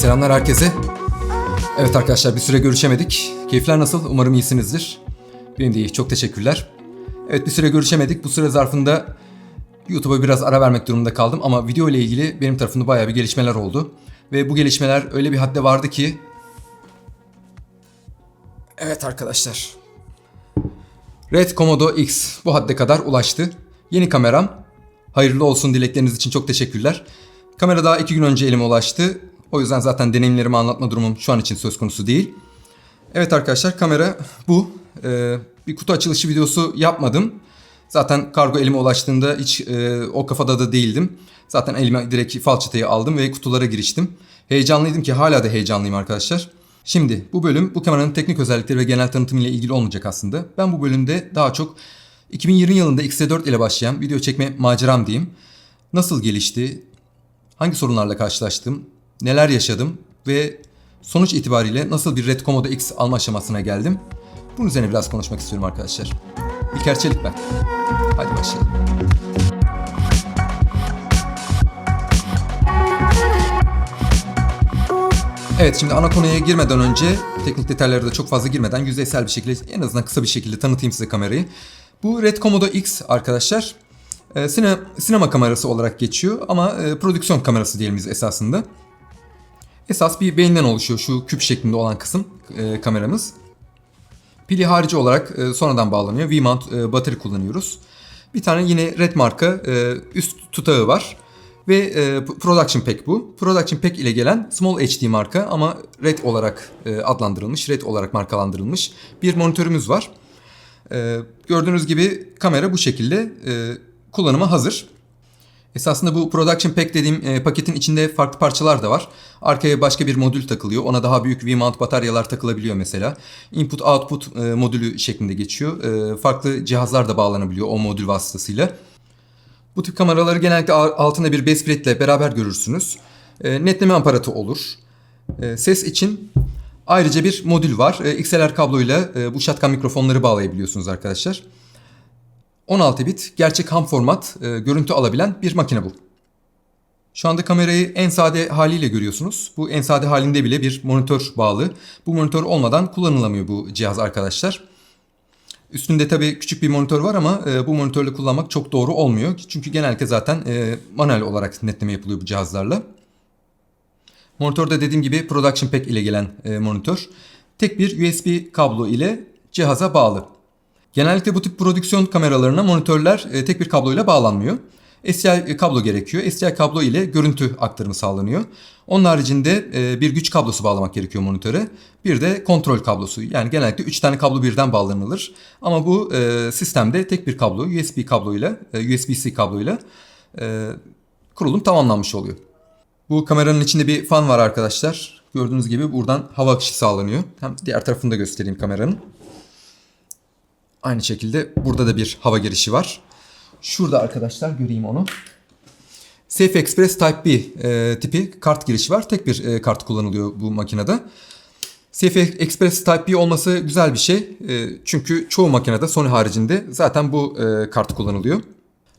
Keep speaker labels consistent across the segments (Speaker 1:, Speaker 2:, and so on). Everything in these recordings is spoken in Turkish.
Speaker 1: Selamlar herkese. Evet arkadaşlar bir süre görüşemedik. Keyifler nasıl? Umarım iyisinizdir. Benim de iyi. Çok teşekkürler. Evet bir süre görüşemedik. Bu süre zarfında YouTube'a biraz ara vermek durumunda kaldım ama video ile ilgili benim tarafımda bayağı bir gelişmeler oldu. Ve bu gelişmeler öyle bir hadde vardı ki... Evet arkadaşlar. Red Komodo X bu hadde kadar ulaştı. Yeni kameram. Hayırlı olsun dilekleriniz için çok teşekkürler. Kamera daha iki gün önce elime ulaştı. O yüzden zaten deneyimlerimi anlatma durumum şu an için söz konusu değil. Evet arkadaşlar kamera bu. Ee, bir kutu açılışı videosu yapmadım. Zaten kargo elime ulaştığında hiç e, o kafada da değildim. Zaten elime direkt falçatayı aldım ve kutulara giriştim. Heyecanlıydım ki hala da heyecanlıyım arkadaşlar. Şimdi bu bölüm bu kameranın teknik özellikleri ve genel tanıtımı ile ilgili olmayacak aslında. Ben bu bölümde daha çok 2020 yılında X-T4 ile başlayan video çekme maceram diyeyim. Nasıl gelişti, hangi sorunlarla karşılaştım, neler yaşadım ve sonuç itibariyle nasıl bir Red Komodo X alma aşamasına geldim. Bunun üzerine biraz konuşmak istiyorum arkadaşlar. İlker Çelik ben. Hadi başlayalım. Evet şimdi ana konuya girmeden önce teknik detaylara da çok fazla girmeden yüzeysel bir şekilde en azından kısa bir şekilde tanıtayım size kamerayı. Bu Red Komodo X arkadaşlar e, sine, sinema kamerası olarak geçiyor ama e, prodüksiyon kamerası diyelim biz esasında. Esas bir beyinden oluşuyor şu küp şeklinde olan kısım e, kameramız. Pili harici olarak e, sonradan bağlanıyor. V-mount e, batarya kullanıyoruz. Bir tane yine Red marka e, üst tutağı var. Ve e, Production Pack bu. Production Pack ile gelen Small HD marka ama Red olarak e, adlandırılmış, Red olarak markalandırılmış bir monitörümüz var. E, gördüğünüz gibi kamera bu şekilde e, kullanıma hazır. Esasında bu Production Pack dediğim e, paketin içinde farklı parçalar da var. Arkaya başka bir modül takılıyor. Ona daha büyük V-mount bataryalar takılabiliyor mesela. Input output e, modülü şeklinde geçiyor. E, farklı cihazlar da bağlanabiliyor o modül vasıtasıyla. Bu tip kameraları genellikle altında bir base plate ile beraber görürsünüz. E, netleme aparatı olur. E, ses için ayrıca bir modül var. E, XLR kabloyla e, bu shotgun mikrofonları bağlayabiliyorsunuz arkadaşlar. 16 bit gerçek ham format e, görüntü alabilen bir makine bu. Şu anda kamerayı en sade haliyle görüyorsunuz. Bu en sade halinde bile bir monitör bağlı. Bu monitör olmadan kullanılamıyor bu cihaz arkadaşlar. Üstünde tabii küçük bir monitör var ama e, bu monitörle kullanmak çok doğru olmuyor. Çünkü genellikle zaten e, manuel olarak netleme yapılıyor bu cihazlarla. Monitörde dediğim gibi Production Pack ile gelen e, monitör. Tek bir USB kablo ile cihaza bağlı. Genellikle bu tip prodüksiyon kameralarına monitörler e, tek bir kabloyla bağlanmıyor. SDI kablo gerekiyor. SDI kablo ile görüntü aktarımı sağlanıyor. Onun haricinde e, bir güç kablosu bağlamak gerekiyor monitöre. Bir de kontrol kablosu. Yani genellikle 3 tane kablo birden bağlanılır. Ama bu e, sistemde tek bir kablo USB kabloyla, e, USB-C kabloyla e, kurulum tamamlanmış oluyor. Bu kameranın içinde bir fan var arkadaşlar. Gördüğünüz gibi buradan hava akışı sağlanıyor. Hem diğer tarafını da göstereyim kameranın. Aynı şekilde burada da bir hava girişi var. Şurada arkadaşlar göreyim onu. Safe Express Type B e, tipi kart girişi var. Tek bir e, kart kullanılıyor bu makinede. Safe Express Type B olması güzel bir şey. E, çünkü çoğu makinede Sony haricinde zaten bu e, kart kullanılıyor.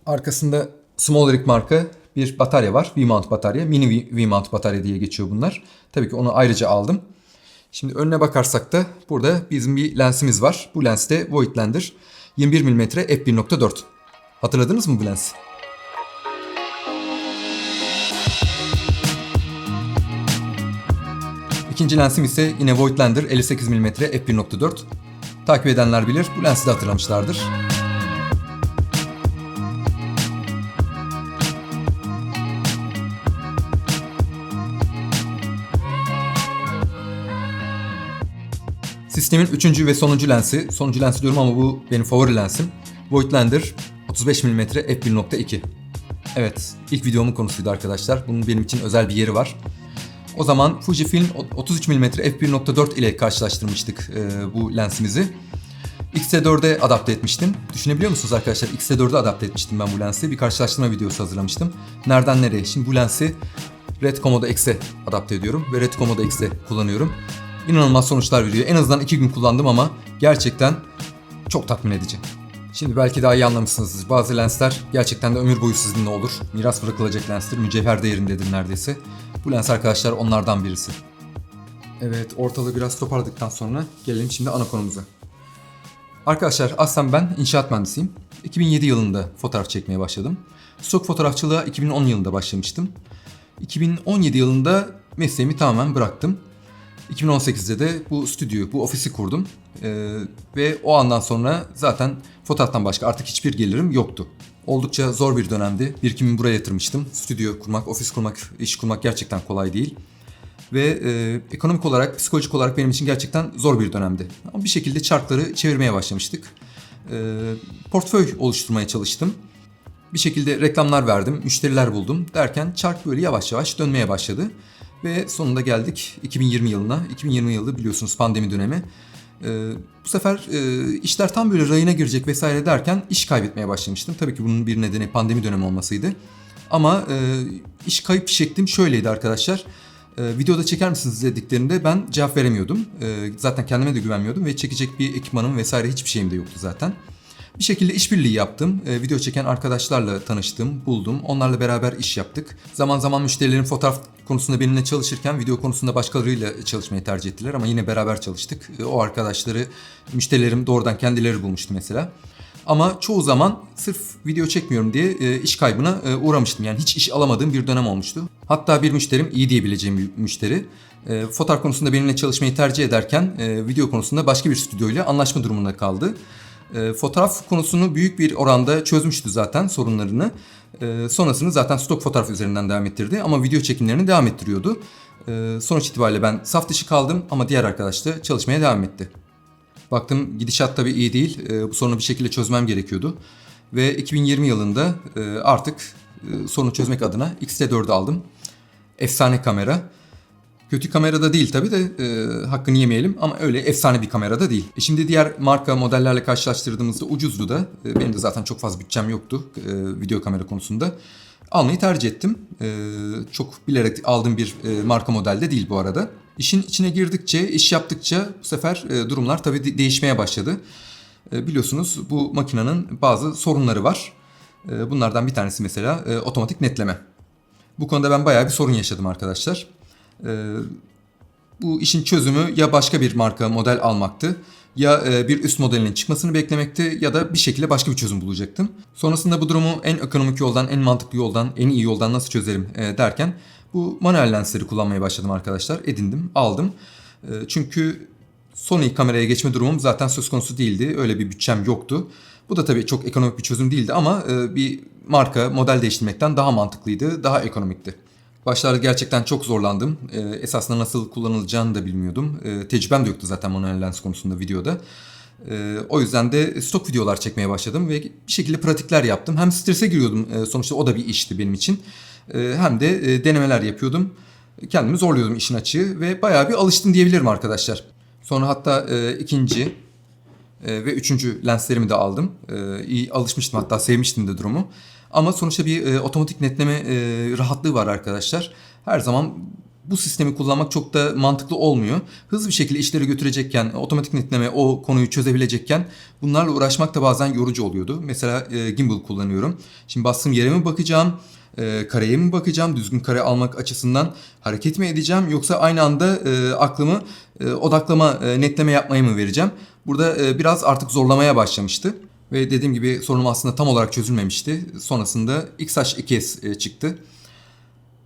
Speaker 1: Arkasında Small Rig marka bir batarya var. V-mount batarya. Mini V-mount batarya diye geçiyor bunlar. Tabii ki onu ayrıca aldım. Şimdi önüne bakarsak da burada bizim bir lensimiz var. Bu lens de Voigtlander 21 mm f1.4. Hatırladınız mı bu lensi? İkinci lensim ise yine Voigtlander 58 mm f1.4. Takip edenler bilir. Bu lensi de hatırlamışlardır. Sistemin üçüncü ve sonuncu lensi. Sonuncu lensi diyorum ama bu benim favori lensim. Voigtlander 35 mm f1.2. Evet, ilk videomun konusuydu arkadaşlar. Bunun benim için özel bir yeri var. O zaman Fujifilm 33 mm f1.4 ile karşılaştırmıştık e, bu lensimizi. X-T4'e adapte etmiştim. Düşünebiliyor musunuz arkadaşlar? X-T4'e adapte etmiştim ben bu lensi. Bir karşılaştırma videosu hazırlamıştım. Nereden nereye? Şimdi bu lensi Red Komodo X'e adapte ediyorum ve Red Komodo X'e kullanıyorum. İnanılmaz sonuçlar veriyor. En azından iki gün kullandım ama gerçekten çok tatmin edici. Şimdi belki daha iyi anlamışsınızdır. Bazı lensler gerçekten de ömür boyu sizinle olur. Miras bırakılacak lenstir. Mücevher değerindedir neredeyse. Bu lens arkadaşlar onlardan birisi. Evet ortalığı biraz toparladıktan sonra gelelim şimdi ana konumuza. Arkadaşlar aslen ben inşaat mühendisiyim. 2007 yılında fotoğraf çekmeye başladım. Stok fotoğrafçılığa 2010 yılında başlamıştım. 2017 yılında mesleğimi tamamen bıraktım. 2018'de de bu stüdyoyu, bu ofisi kurdum. Ee, ve o andan sonra zaten fotoğraftan başka artık hiçbir gelirim yoktu. Oldukça zor bir dönemdi. Birikimimi buraya yatırmıştım. Stüdyo kurmak, ofis kurmak, iş kurmak gerçekten kolay değil. Ve e, ekonomik olarak, psikolojik olarak benim için gerçekten zor bir dönemdi. Ama bir şekilde çarkları çevirmeye başlamıştık. E, portföy oluşturmaya çalıştım. Bir şekilde reklamlar verdim, müşteriler buldum derken çark böyle yavaş yavaş dönmeye başladı. Ve sonunda geldik 2020 yılına. 2020 yılı biliyorsunuz pandemi dönemi. Ee, bu sefer e, işler tam böyle rayına girecek vesaire derken iş kaybetmeye başlamıştım. Tabii ki bunun bir nedeni pandemi dönemi olmasıydı. Ama e, iş kayıp şeklim şöyleydi arkadaşlar. E, videoda çeker misiniz dediklerinde ben cevap veremiyordum. E, zaten kendime de güvenmiyordum ve çekecek bir ekipmanım vesaire hiçbir şeyim de yoktu zaten. Bir şekilde işbirliği yaptım. E, video çeken arkadaşlarla tanıştım, buldum. Onlarla beraber iş yaptık. Zaman zaman müşterilerin fotoğraf konusunda benimle çalışırken video konusunda başkalarıyla çalışmayı tercih ettiler ama yine beraber çalıştık. E, o arkadaşları müşterilerim doğrudan kendileri bulmuştu mesela. Ama çoğu zaman sırf video çekmiyorum diye e, iş kaybına e, uğramıştım. Yani hiç iş alamadığım bir dönem olmuştu. Hatta bir müşterim iyi diyebileceğim bir müşteri. E, fotoğraf konusunda benimle çalışmayı tercih ederken e, video konusunda başka bir stüdyoyla anlaşma durumunda kaldı. E, fotoğraf konusunu büyük bir oranda çözmüştü zaten sorunlarını. E, sonrasını zaten stok fotoğraf üzerinden devam ettirdi ama video çekimlerini devam ettiriyordu. E, sonuç itibariyle ben saf dışı kaldım ama diğer arkadaş da çalışmaya devam etti. Baktım gidişat tabii iyi değil. E, bu sorunu bir şekilde çözmem gerekiyordu. Ve 2020 yılında artık sorunu çözmek adına X-T4'ü aldım. Efsane kamera. Kötü kamerada değil tabii de e, hakkını yemeyelim ama öyle efsane bir kamerada değil. E şimdi diğer marka modellerle karşılaştırdığımızda ucuzdu da. E, benim de zaten çok fazla bütçem yoktu e, video kamera konusunda. Almayı tercih ettim. E, çok bilerek aldığım bir e, marka modelde değil bu arada. İşin içine girdikçe, iş yaptıkça bu sefer e, durumlar tabii de- değişmeye başladı. E, biliyorsunuz bu makinenin bazı sorunları var. E, bunlardan bir tanesi mesela e, otomatik netleme. Bu konuda ben bayağı bir sorun yaşadım arkadaşlar. Ee, bu işin çözümü ya başka bir marka model almaktı ya e, bir üst modelinin çıkmasını beklemekti ya da bir şekilde başka bir çözüm bulacaktım. Sonrasında bu durumu en ekonomik yoldan, en mantıklı yoldan, en iyi yoldan nasıl çözerim e, derken bu manuel lensleri kullanmaya başladım arkadaşlar. Edindim, aldım. E, Çünkü Sony kameraya geçme durumum zaten söz konusu değildi. Öyle bir bütçem yoktu. Bu da tabii çok ekonomik bir çözüm değildi ama bir marka model değiştirmekten daha mantıklıydı, daha ekonomikti. Başlarda gerçekten çok zorlandım. Ee, esasında nasıl kullanılacağını da bilmiyordum. Ee, tecrübem de yoktu zaten manuel lens konusunda videoda. Ee, o yüzden de stok videolar çekmeye başladım ve bir şekilde pratikler yaptım. Hem strese giriyordum e, sonuçta o da bir işti benim için. Ee, hem de e, denemeler yapıyordum. Kendimi zorluyordum işin açığı ve bayağı bir alıştım diyebilirim arkadaşlar. Sonra hatta e, ikinci e, ve üçüncü lenslerimi de aldım. E, iyi alışmıştım hatta sevmiştim de durumu. Ama sonuçta bir e, otomatik netleme e, rahatlığı var arkadaşlar. Her zaman bu sistemi kullanmak çok da mantıklı olmuyor. Hızlı bir şekilde işleri götürecekken, otomatik netleme o konuyu çözebilecekken bunlarla uğraşmak da bazen yorucu oluyordu. Mesela e, gimbal kullanıyorum. Şimdi bastığım yere mi bakacağım? e, kareye mi bakacağım? Düzgün kare almak açısından hareket mi edeceğim? Yoksa aynı anda e, aklımı e, odaklama, e, netleme yapmaya mı vereceğim? Burada e, biraz artık zorlamaya başlamıştı. Ve dediğim gibi sorunum aslında tam olarak çözülmemişti. Sonrasında XH2S e, çıktı.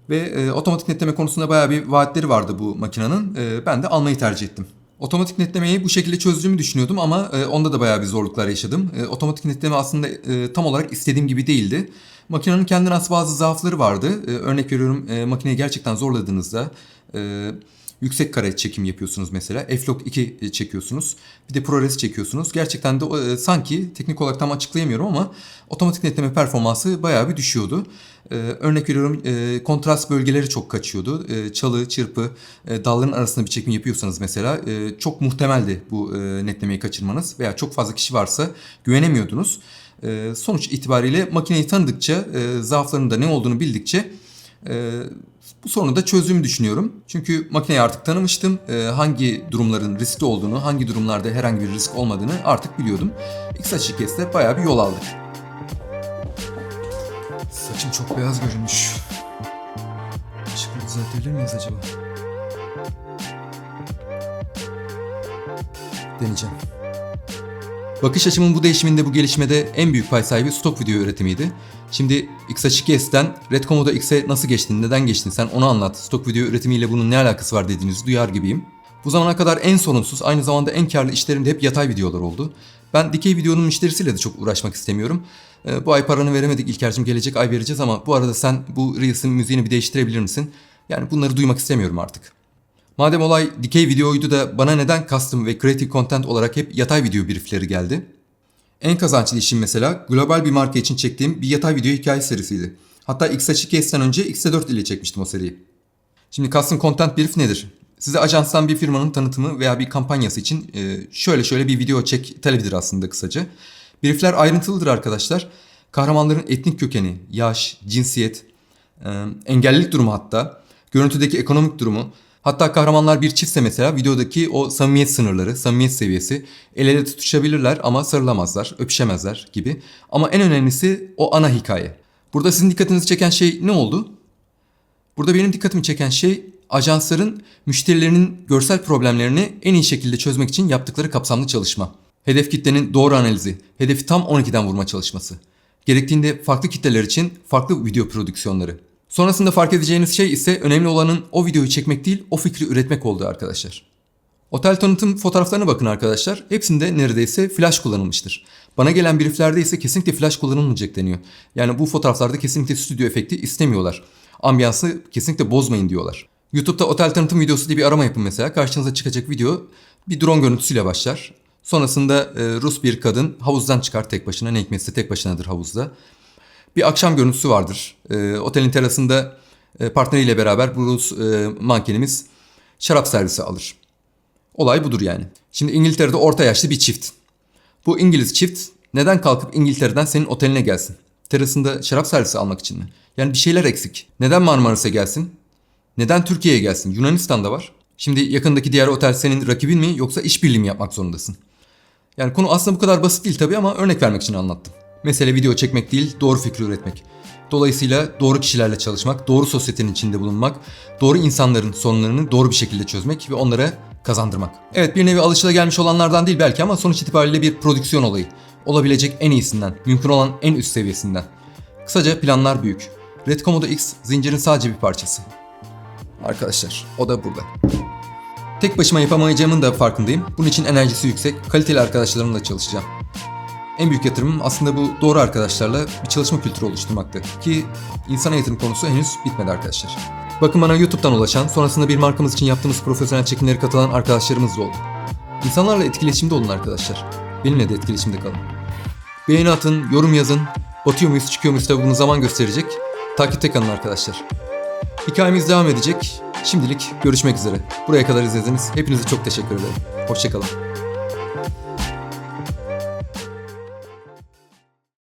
Speaker 1: Ve e, otomatik netleme konusunda bayağı bir vaatleri vardı bu makinenin. E, ben de almayı tercih ettim. Otomatik netlemeyi bu şekilde çözdüğümü düşünüyordum ama e, onda da bayağı bir zorluklar yaşadım. E, otomatik netleme aslında e, tam olarak istediğim gibi değildi. Makinenin kendine has bazı zaafları vardı. E, örnek veriyorum e, makineyi gerçekten zorladığınızda e, yüksek kare çekim yapıyorsunuz mesela. F-Log 2 çekiyorsunuz. Bir de ProRes çekiyorsunuz. Gerçekten de e, sanki teknik olarak tam açıklayamıyorum ama otomatik netleme performansı bayağı bir düşüyordu. E, örnek veriyorum e, kontrast bölgeleri çok kaçıyordu. E, çalı, çırpı, e, dalların arasında bir çekim yapıyorsanız mesela e, çok muhtemeldi bu e, netlemeyi kaçırmanız veya çok fazla kişi varsa güvenemiyordunuz. E, sonuç itibariyle makineyi tanıdıkça, e, zaaflarının da ne olduğunu bildikçe e, Bu sorunu da çözdüğümü düşünüyorum. Çünkü makineyi artık tanımıştım. Ee, hangi durumların riskli olduğunu, hangi durumlarda herhangi bir risk olmadığını artık biliyordum. X açı kesте bayağı bir yol aldık. Saçım çok beyaz görünmüş. Işıklı düzeltebilir miyiz acaba? Deneyeceğim. Bakış açımın bu değişiminde bu gelişmede en büyük pay sahibi stok video üretimiydi. Şimdi X-H2S'ten Red Komodo X'e nasıl geçtin, neden geçtin sen onu anlat. Stok video üretimiyle bunun ne alakası var dediğinizi duyar gibiyim. Bu zamana kadar en sorunsuz, aynı zamanda en karlı işlerim de hep yatay videolar oldu. Ben dikey videonun müşterisiyle de çok uğraşmak istemiyorum. Ee, bu ay paranı veremedik İlker'cim gelecek ay vereceğiz ama bu arada sen bu Reels'in müziğini bir değiştirebilir misin? Yani bunları duymak istemiyorum artık. Madem olay dikey videoydu da bana neden custom ve creative content olarak hep yatay video briefleri geldi? En kazançlı işim mesela global bir marka için çektiğim bir yatay video hikaye serisiydi. Hatta X-H2S'ten önce X-4 ile çekmiştim o seriyi. Şimdi custom content brief nedir? Size ajanstan bir firmanın tanıtımı veya bir kampanyası için e, şöyle şöyle bir video çek talebidir aslında kısaca. Briefler ayrıntılıdır arkadaşlar. Kahramanların etnik kökeni, yaş, cinsiyet, e, engellilik durumu hatta, görüntüdeki ekonomik durumu, hatta kahramanlar bir çiftse mesela videodaki o samimiyet sınırları, samimiyet seviyesi, el ele tutuşabilirler ama sarılamazlar, öpüşemezler gibi. Ama en önemlisi o ana hikaye. Burada sizin dikkatinizi çeken şey ne oldu? Burada benim dikkatimi çeken şey ajansların müşterilerinin görsel problemlerini en iyi şekilde çözmek için yaptıkları kapsamlı çalışma. Hedef kitlenin doğru analizi, hedefi tam 12'den vurma çalışması. Gerektiğinde farklı kitleler için farklı video prodüksiyonları. Sonrasında fark edeceğiniz şey ise önemli olanın o videoyu çekmek değil, o fikri üretmek oldu arkadaşlar. Otel tanıtım fotoğraflarına bakın arkadaşlar. Hepsinde neredeyse flash kullanılmıştır. Bana gelen brieflerde ise kesinlikle flash kullanılmayacak deniyor. Yani bu fotoğraflarda kesinlikle stüdyo efekti istemiyorlar. Ambiyansı kesinlikle bozmayın diyorlar. YouTube'da otel tanıtım videosu diye bir arama yapın mesela. Karşınıza çıkacak video bir drone görüntüsüyle başlar. Sonrasında e, Rus bir kadın havuzdan çıkar tek başına. Ne hikmetse tek başınadır havuzda. Bir akşam görüntüsü vardır. E, otelin terasında e, partneriyle beraber Rus e, mankenimiz şarap servisi alır. Olay budur yani. Şimdi İngiltere'de orta yaşlı bir çift. Bu İngiliz çift neden kalkıp İngiltere'den senin oteline gelsin? Terasında şarap servisi almak için mi? Yani bir şeyler eksik. Neden Marmaris'e gelsin? Neden Türkiye'ye gelsin? Yunanistan'da var. Şimdi yakındaki diğer otel senin rakibin mi yoksa işbirliği mi yapmak zorundasın? Yani konu aslında bu kadar basit değil tabii ama örnek vermek için anlattım. Mesele video çekmek değil, doğru fikri üretmek. Dolayısıyla doğru kişilerle çalışmak, doğru sosyetenin içinde bulunmak, doğru insanların sorunlarını doğru bir şekilde çözmek ve onlara kazandırmak. Evet bir nevi alışılagelmiş olanlardan değil belki ama sonuç itibariyle bir prodüksiyon olayı. Olabilecek en iyisinden, mümkün olan en üst seviyesinden. Kısaca planlar büyük. Red Komodo X zincirin sadece bir parçası. Arkadaşlar o da burada. Tek başıma yapamayacağımın da farkındayım. Bunun için enerjisi yüksek, kaliteli arkadaşlarımla çalışacağım. En büyük yatırımım aslında bu doğru arkadaşlarla bir çalışma kültürü oluşturmaktı. Ki insan eğitim konusu henüz bitmedi arkadaşlar. Bakın bana YouTube'dan ulaşan, sonrasında bir markamız için yaptığımız profesyonel çekimlere katılan arkadaşlarımız da oldu. İnsanlarla etkileşimde olun arkadaşlar. Benimle de etkileşimde kalın. Beğeni atın, yorum yazın. Batıyor muyuz, çıkıyor muyuz tabi bunu zaman gösterecek. Takipte kalın arkadaşlar. Hikayemiz devam edecek. Şimdilik görüşmek üzere. Buraya kadar izlediğiniz hepinize çok teşekkür ederim. Hoşçakalın.